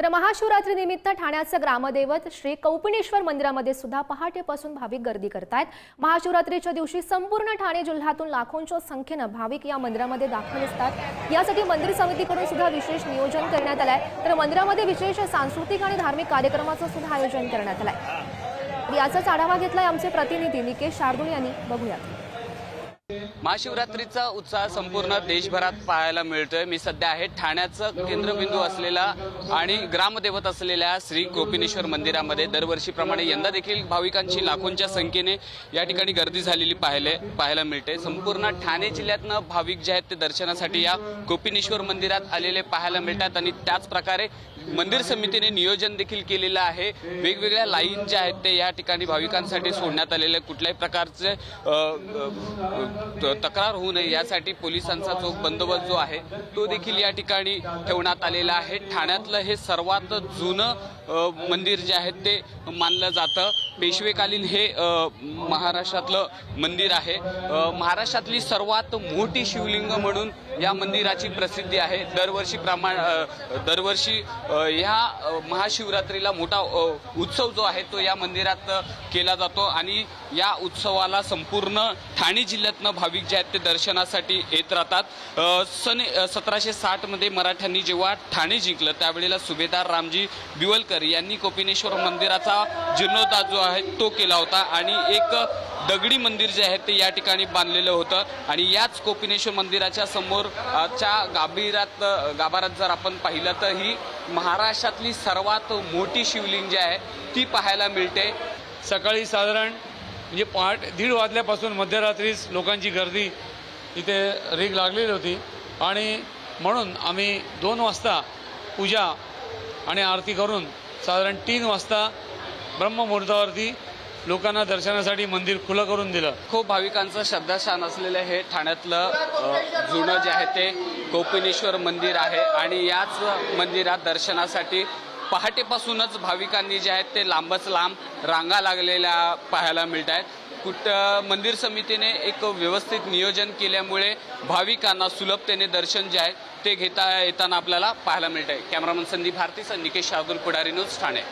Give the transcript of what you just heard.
तर महाशिवरात्री निमित्त ठाण्याचं ग्रामदैवत श्री कौपिनेश्वर मंदिरामध्ये सुद्धा पहाटेपासून भाविक गर्दी करतायत. महाशिवरात्रीच्या दिवशी संपूर्ण ठाणे जिल्ह्यातून लाखोंच्या संख्येनं भाविक या मंदिरामध्ये दाखल असतात. यासाठी मंदिर समितीकडून सुद्धा विशेष नियोजन करण्यात आलंय. तर मंदिरामध्ये विशेष सांस्कृतिक आणि धार्मिक कार्यक्रमाचं सुद्धा आयोजन करण्यात आलंय. याचाच आढावा घेतलाय आमचे प्रतिनिधी निकेश शार्दूळ यांनी. बघूयात. महाशिवरात्रीचा उत्साह संपूर्ण देशभरात पाहायला मिळतोय. मी सध्या आहे ठाण्याचं केंद्रबिंदू असलेला आणि ग्रामदेवत असलेल्या श्री गोपिनेश्वर मंदिरामध्ये. दरवर्षीप्रमाणे यंदा देखील भाविकांची लाखोंच्या संख्येने या ठिकाणी गर्दी झालेली पाहिले पाहायला मिळते. संपूर्ण ठाणे जिल्ह्यातनं भाविक जे आहेत ते दर्शनासाठी या गोपिनेश्वर मंदिरात आलेले पाहायला मिळतात आणि त्याच प्रकारे मंदिर समितीने नियोजन देखील केलेलं आहे. वेगवेगळ्या लाईन ज्या आहेत ते या ठिकाणी भाविकांसाठी सोडण्यात आलेले कुठल्याही प्रकारचे तक्रार होऊ नये यासाठी पोलिसांचा जो बंदोबस्त जो आहे तो देखील या ठिकाणी ठेवण्यात आलेला आहे. ठाण्यातलं हे सर्वात जुनं मंदिर जे आहे ते मानलं जातं. पेशवेकालीन हे महाराष्ट्रातलं मंदिर आहे. महाराष्ट्रातली सर्वात मोठी शिवलिंग म्हणून या मंदिराची प्रसिद्धी आहे. दरवर्षी प्रमाण दरवर्षी ह्या महाशिवरात्रीला मोठा उत्सव जो आहे तो या मंदिरात केला जातो. आणि या उत्सवाला संपूर्ण ठाणे जिल्ह्यातनं भाविक जे आहेत ते दर्शनासाठी येत राहतात. सन सतराशे साठमध्ये मराठ्यांनी जेव्हा ठाणे जिंकलं त्यावेळेला सुभेदार रामजी बिवलकर यांनी कोपिनेश्वर मंदिराचा जीर्णोद्धार जो आहे तो केला होता आणि एक दगडी मंदिर जे आहे ते या ठिकाणी बांधलेलं होतं. आणि याच कोपिनेश्वर मंदिराच्या समोरच्या गाभीरात गाभारात जर आपण पाहिलं तर ही महाराष्ट्रातली सर्वात मोठी शिवलिंग जी आहे ती पाहायला मिळते. सकाळी साधारण म्हणजे पहाट दीड वाजल्यापासून मध्यरात्रीच लोकांची गर्दी इथे रीग लागलेली होती. आणि म्हणून आम्ही दोन वाजता पूजा आणि आरती करून साधारण तीन वाजता ब्रह्ममुहूर्तावरती लोकांना दर्शनासाठी मंदिर खुलं करून दिलं. खूप भाविकांचं श्रद्धास्थान असलेलं हे ठाण्यातलं जुनं जे आहे ते कोपिनेश्वर मंदिर आहे. आणि याच मंदिरात दर्शनासाठी पहाटेपासूनच भाविकांनी जे आहेत ते लांबच लांब रांगा लागलेल्या पाहायला मिळत आहेत कुठ मंदिर समितीने एक व्यवस्थित नियोजन केल्यामुळे भाविकांना सुलभतेने दर्शन जे आहे ते घेता येताना आपल्याला पाहायला मिळत आहे कॅमेरामन संदीप भारतीसह निकेश शार्दूल पुढारी न्यूज ठाणे.